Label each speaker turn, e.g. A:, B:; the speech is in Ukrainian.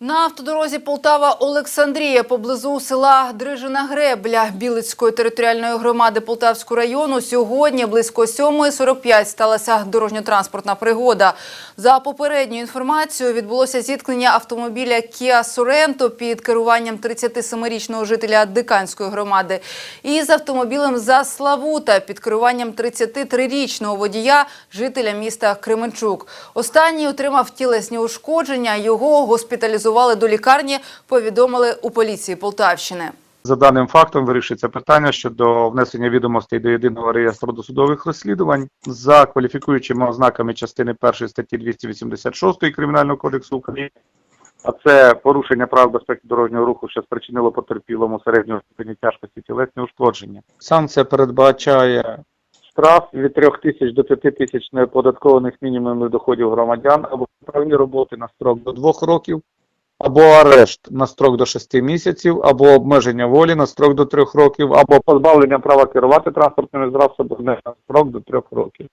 A: На автодорозі Полтава-Олександрія поблизу села Дрижина Гребля Білицької територіальної громади Полтавського району сьогодні близько 7.45 сталася дорожньо-транспортна пригода. За попередньою інформацією відбулося зіткнення автомобіля Kia Sorento під керуванням 37-річного жителя Диканської громади із автомобілем за Славута під керуванням 33-річного водія жителя міста Кременчук. Останній отримав тілесні ушкодження. Його госпіталізували до лікарні, повідомили у поліції Полтавщини.
B: За даним фактом вирішується питання щодо внесення відомостей до єдиного реєстру досудових розслідувань за кваліфікуючими ознаками частини 1 статті 286 Кримінального кодексу України. А це порушення прав безпеки дорожнього руху, що спричинило потерпілому середнього ступені тяжкості тілесні ушкодження. Санкція передбачає штраф від 3 тисяч до 5 тисяч неоподаткованих мінімумів доходів громадян або правні роботи на строк до 2 років, або арешт на строк до 6 місяців, або обмеження волі на строк до 3 років, або позбавлення права керувати транспортними засобом на строк до 3 років.